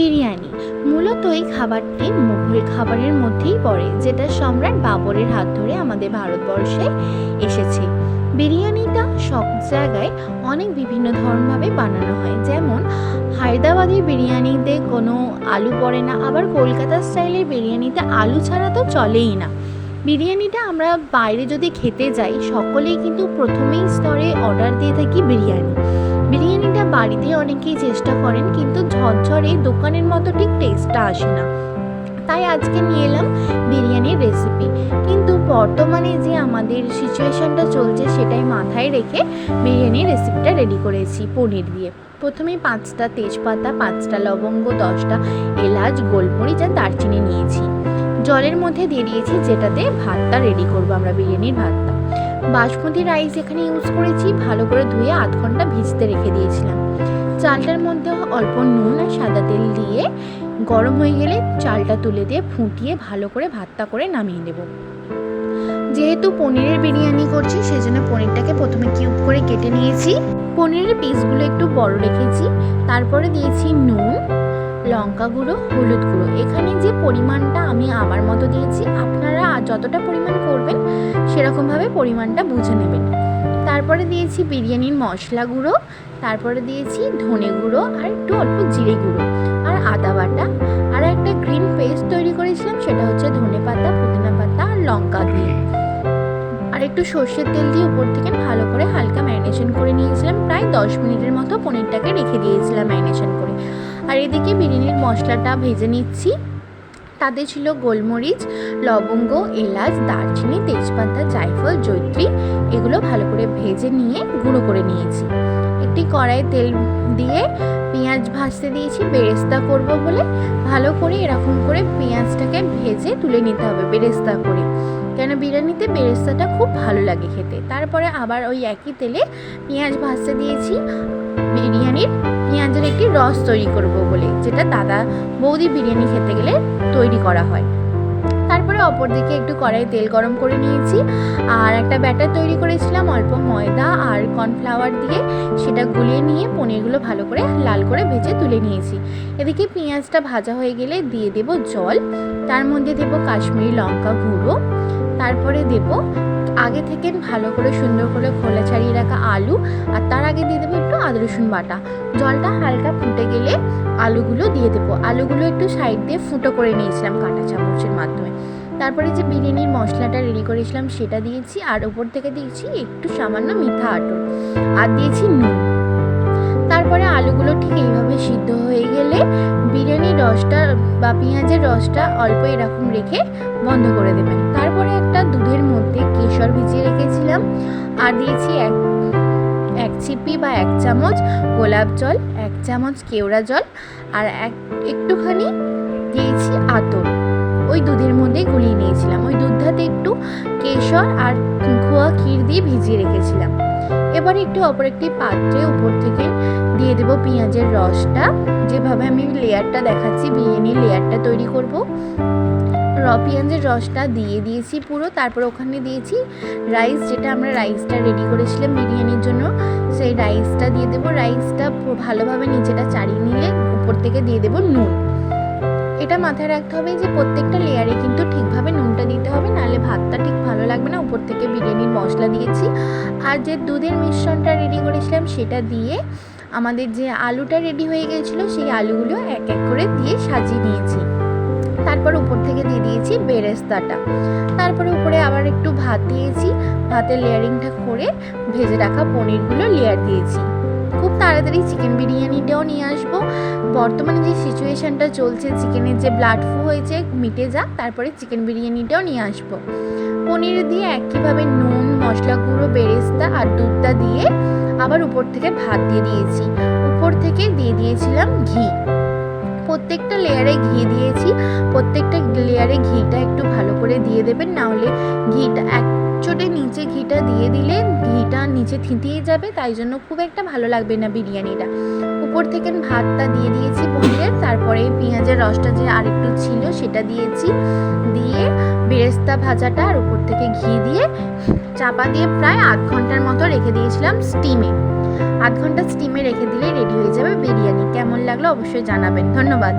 বিরিয়ানি। মূলত এই খাবারটি মুঘল খাবারের মধ্যেই পড়ে, যেটা সম্রাট বাবরের হাত ধরে আমাদের ভারতবর্ষে এসেছে। বিরিয়ানিটা সব জায়গায় অনেক বিভিন্ন ধরনভাবে বানানো হয়। যেমন হায়দ্রাবাদি বিরিয়ানিতে কোনো আলু পড়ে না, আবার কলকাতা স্টাইলের বিরিয়ানিতে আলু ছাড়া তো চলেই না। বিরিয়ানিটা আমরা বাইরে যদি খেতে যাই, সকলেই কিন্তু প্রথমেই স্তরে অর্ডার দিয়ে থাকি বিরিয়ানি। বাড়িতে অনেকেই চেষ্টা করেন, কিন্তু ঝরঝরে দোকানের মতো ঠিক টেস্টটা আসে না। তাই আজকে নিয়ে এলাম বিরিয়ানির রেসিপি কিন্তু বর্তমানে যে আমাদের সিচুয়েশনটা চলছে, সেটাই মাথায় রেখে বিরিয়ানির রেসিপিটা রেডি করেছি পনির দিয়ে। প্রথমে পাঁচটা তেজপাতা, পাঁচটা লবঙ্গ, দশটা এলাচ, গোলমরিচ আর দারচিনি নিয়েছি। জলের মধ্যে দিয়ে দিয়েছি যেটাতে ভাতটা রেডি করব আমরা, বিরিয়ানির ভাতটা। বাসমতি রাইস এখানে ইউজ করেছি, ভালো করে ধুয়ে আধ ঘণ্টা ভিজতে রেখে দিয়েছিলাম। চালটার মধ্যে অল্প নুন আর সাদা তেল দিয়ে গরম হয়ে গেলে চালটা তুলে দিয়ে ফুটিয়ে ভালো করে ভাতটা করে নামিয়ে নেব। যেহেতু পনিরের বিরিয়ানি করছি, সেজন্য পনিরটাকে প্রথমে কিউব করে কেটে নিয়েছি। পনিরের পিসগুলো একটু বড় রেখেছি, তারপরে দিয়েছি নুন, লঙ্কা গুঁড়ো, হলুদ গুঁড়ো। এখানে যে পরিমাণটা আমি আমার মতো দিয়েছি, আপনারা যতটা পরিমাণ করবেন, সেরকমভাবে পরিমাণটা বুঝে নেবেন। তারপরে দিয়েছি বিরিয়ানির মশলা গুঁড়ো, তারপরে দিয়েছি ধনে গুঁড়ো আর একটু অল্প জিরে গুঁড়ো আর আদা বাটা। আর একটা গ্রিন পেস্ট তৈরি করেছিলাম, সেটা হচ্ছে ধনে পাতা, পুদিনা পাতা আর লঙ্কা দিয়ে। আর একটু সর্ষের তেল দিয়ে উপর থেকে ভালো করে হালকা ম্যারিনেশন করে নিয়েছিলাম, প্রায় দশ মিনিটের মতো পনিরটাকে রেখে দিয়েছিলাম ম্যারিনেশন করে। আর এদিকে বিরিয়ানির মশলাটা ভেজে নিচ্ছি। তাতে ছিল গোলমরিচ, লবঙ্গ, এলাচ, দারচিনি, তেজপাতা, জায়ফল জৈত্রী এগুলো ভালো করে ভেজে নিয়ে গুঁড়ো করে নিয়েছি। একটি কড়াইয়ে তেল দিয়ে পেঁয়াজ ভাজতে দিয়েছি, বেরেস্তা করব বলে। ভালো করে এরকম করে পেঁয়াজটাকে ভেজে তুলে নিতে হবে বেরেস্তা করে। কেন বিরিয়ানিতে বেরেস্তাটা খুব ভালো লাগে খেতে। তারপরে আবার ওই একই তেলে পেঁয়াজ ভাজতে দিয়েছি। বিরিয়ানির পেঁয়াজের একটি রস তৈরি করব বলে, যেটা দাদা বৌদি বিরিয়ানি খেতে গেলে তৈরি করা হয়। অপর দিকে একটু কড়াই তেল গরম করে নিয়েছি। আর একটা ব্যাটার তৈরি করেছিলাম অল্প ময়দা আর কর্নফ্লাওয়ার দিয়ে। সেটা গুলিয়ে নিয়ে পনিরগুলো ভালো করে লাল করে ভেজে তুলে নিয়েছি। এদিকে পেঁয়াজটা ভাজা হয়ে গেলে দিয়ে দেব জল। তার মধ্যে দেব কাশ্মীরি লঙ্কা গুঁড়ো। তারপরে দেব আগে থেকে ভালো করে সুন্দর করে খোলা ছাড়িয়ে রাখা আলু। আর তার আগে দিয়ে দেবো একটু আদা রসুন বাটা। জলটা হালকা ফুটে গেলে আলুগুলো দিয়ে দেবো। আলুগুলো একটু সাইড দিয়ে ফুটো করে নিয়েছিলাম কাঁটা চামচের মাধ্যমে। তারপরে যে বিরিয়ানির মশলাটা রেডি করেছিলাম সেটা দিয়েছি, আর ওপর থেকে দিয়েছি একটু সামান্য মিঠা আটর আর দিয়েছি নুন। তারপরে আলুগুলো ঠিক এইভাবে সিদ্ধ হয়ে গেলে বিরিয়ানির রসটা বা পেঁয়াজের রসটা অল্প এরকম রেখে বন্ধ করে দেবেন। তারপরে একটা দুধের মধ্যে কেশর ভিজিয়ে রেখেছিলাম। আর দিয়েছি এক এক চিপি বা এক চামচ গোলাপ জল, এক চামচ কেওড়া জল, আর এক, একটুখানি দিয়েছি আতর। ওই দুধের মধ্যে গুলিয়ে নিয়েছিলাম। ওই দুধটাতে একটু কেশর আর খোয়া ক্ষীর দিয়ে ভিজিয়ে রেখেছিলাম। এবার একটু অপর একটি পাত্রে উপর থেকে দিয়ে দেবো পেঁয়াজের রসটা। যেভাবে আমি লেয়ারটা দেখাচ্ছি বিরিয়ানির লেয়ারটা তৈরি করব। র, পেঁয়াজের রসটা দিয়ে দিয়েছি পুরো। তারপর ওখানে দিয়েছি রাইস, যেটা আমরা রাইসটা রেডি করেছিলাম বিরিয়ানির জন্য। সেই রাইসটা দিয়ে দেবো। রাইসটা ভালোভাবে নিচেটা চাড়িয়ে নিলে উপর থেকে দিয়ে দেবো নুন। এটা মাথায় রাখতে হবে যে প্রত্যেকটা লেয়ারে কিন্তু ঠিকভাবে নুনটা দিতে হবে, নাহলে ভাতটা ঠিক ভালো লাগবে না। উপর থেকে বিরিয়ানির মশলা দিয়েছি। আর যে দুধের মিশ্রণটা রেডি করেছিলাম সেটা দিয়ে আমাদের যে আলুটা রেডি হয়ে গিয়েছিল সেই আলুগুলো এক এক করে দিয়ে সাজিয়ে নিয়েছি। তারপর উপর থেকে দিয়ে দিয়েছি বেরেস্তাটা। তারপরে উপরে আবার একটু ভাত দিয়েছি। ভাতের লেয়ারিংটা করে ভেজে রাখা পনিরগুলো লেয়ার দিয়েছি। খুব তাড়াতাড়ি চিকেন বিরিয়ানিটাও নিয়ে আসব। বর্তমানে যে সিচুয়েশনটা চলছে, চিকেনের যে ব্লাড ফ্লু হয়েছে, মিটে যাক, তারপরে চিকেন বিরিয়ানিটাও নিয়ে আসব। পনির দিয়ে একইভাবে নুন, মশলা গুঁড়ো, বেরেস্তা আর দুধটা দিয়ে আবার উপর থেকে ভাত দিয়ে দিয়েছি। উপর থেকে দিয়ে দিয়েছিলাম ঘি। প্রত্যেকটা লেয়ারে ঘি দিয়েছি। প্রত্যেকটা লেয়ারে ঘিটা একটু ভালো করে দিয়ে দেবেন, না হলে ঘিটা, এক চোটে নিচে ঘিটা দিয়ে দিলে ঘিটা নিচে থিতিয়ে যাবে, তাই জন্য খুব একটা ভালো লাগবে না বিরিয়ানিটা। উপর থেকে ভাতটা দিয়ে দিয়েছি পনিরের তারপরে পেঁয়াজের রসটা যে আরেকটু ছিল সেটা দিয়েছি। দিয়ে বেরেস্তা ভাজাটা আর উপর থেকে ঘি দিয়ে চাপা দিয়ে প্রায় আধ ঘণ্টার মতো রেখে দিয়েছিলাম স্টিমে আধ ঘণ্টা স্টিমে রেখে দিলে রেডি হয়ে যাবে বিরিয়ানি। কেমন লাগল অবশ্যই জানাবেন। ধন্যবাদ।